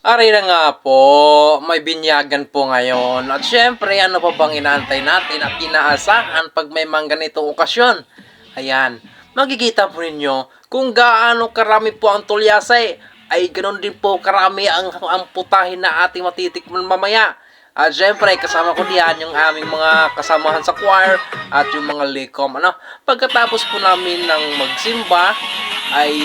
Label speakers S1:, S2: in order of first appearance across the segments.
S1: Ari na nga po, may binyagan po ngayon. At syempre, ano pa bang inaantay natin at inaasahan pag may mga ganitong okasyon? Ayan, makikita po ninyo kung gaano karami po ang tulyasay, ay ganoon din po karami ang, ang na ating matitikman mamaya. At syempre, kasama ko diyan yung aming mga kasamahan sa choir at yung mga likom. Ano? Pagkatapos po namin ng magsimba, ay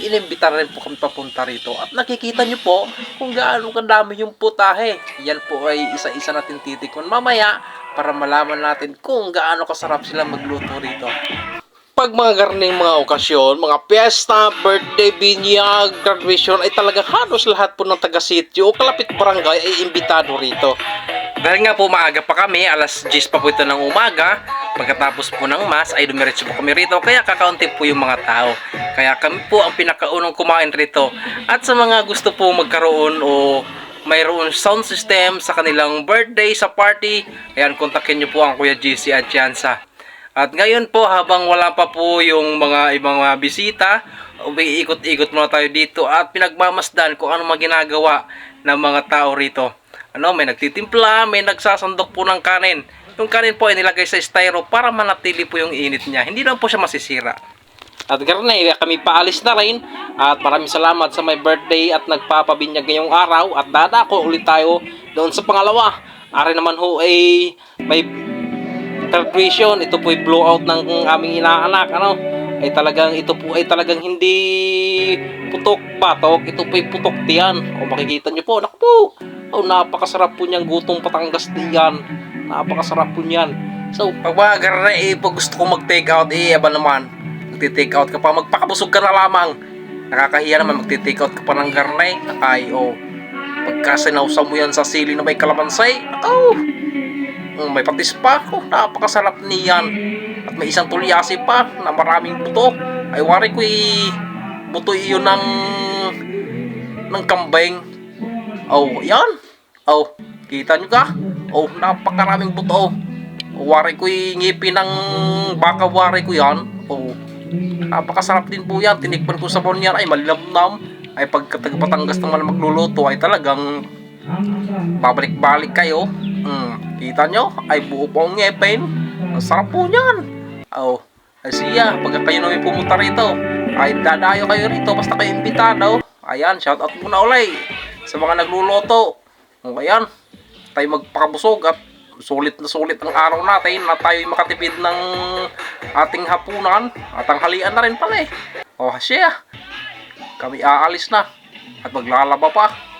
S1: inimbita rin po kami papunta rito. At nakikita nyo po kung gaano kadami yung putahe. Yan po ay isa-isa natin titikman mamaya para malaman natin kung gaano kasarap sila magluto rito. Pag mga garning mga okasyon, mga piyesta, birthday, binyag, graduation, ay talaga halos lahat po ng taga-sityo o kalapit barangay ay imbitado rito. Dahil nga po maaga pa kami, alas 10 pa po ito ng umaga, pagkatapos po ng mas ay dumiretso po kami rito, kaya kakaunti po yung mga tao. Kaya kami po ang pinakaunang kumain rito. At sa mga gusto po magkaroon o mayroon sound system sa kanilang birthday, sa party, ayan, kontakin nyo po ang Kuya GC at Jansa. At ngayon po, habang wala pa po yung mga ibang mga bisita, umiikot-ikot muna tayo dito at pinagmamasdan kung ano mga ginagawa ng mga tao rito. Ano, may nagtitimpla, may nagsasandok po ng kanin. Yung kanin po ay nilagay sa styro para manatili po yung init niya. Hindi naman po siya masisira. At garnay, kami paalis na rin. At maraming salamat sa may birthday at nagpapabinyag ngayong araw. At dadako ulit tayo doon sa pangalawa. Ari naman ho ay may graduation. Ito po ay blowout ng aming inaanak. Ano? Ay talagang ito po ay talagang hindi putok patok. Ito po ay putok tiyan. O makikita nyo po. Naku po. Oh, napakasarap po niyang gutong Patangas tiyan. Napakasarap po niyan. So, pag mga garna, eh, pag gusto ko mag-take out, eh, aba naman. Magti-take out ka pa, magpakabusog ka na lamang. Nakakahiya naman, magti-take out ka pa ng garna, Ay, oh. Pagka sinawsaw mo yan sa sili na may kalabansay, oh, Mm, may patis pa. Oh, napakasarap niyan. At may isang tulyasi pa na maraming buto. Ay wari ko eh, buto iyon ng ng kambing. Oh, yan. Oh, kita nyo ka? Oh, napakaraming buto. Oh, wari ko eh, ngipin ng baka wari ko yan. Oh, napakasarap din po yan. Tinikman ko sa bon yan. Ay, malinamnam. Ay, pagka taga Batangas naman magluluto ay talagang babalik-balik kayo. Hmm, kita nyo? Ay buo po ang ngepin. Ang sarap po niyan. Oh, ay siya, pagka kayo namin pumunta rito, ay dadayo kayo rito basta kayo imbitado. Ayan, shout out muna ulay sa mga nagluluto. O ayan, tayo magpakabusog at sulit na sulit ang araw natin na tayo makatipid ng ating hapunan at ang halian na rin pala eh. O siya, kami aalis na at maglalaba pa.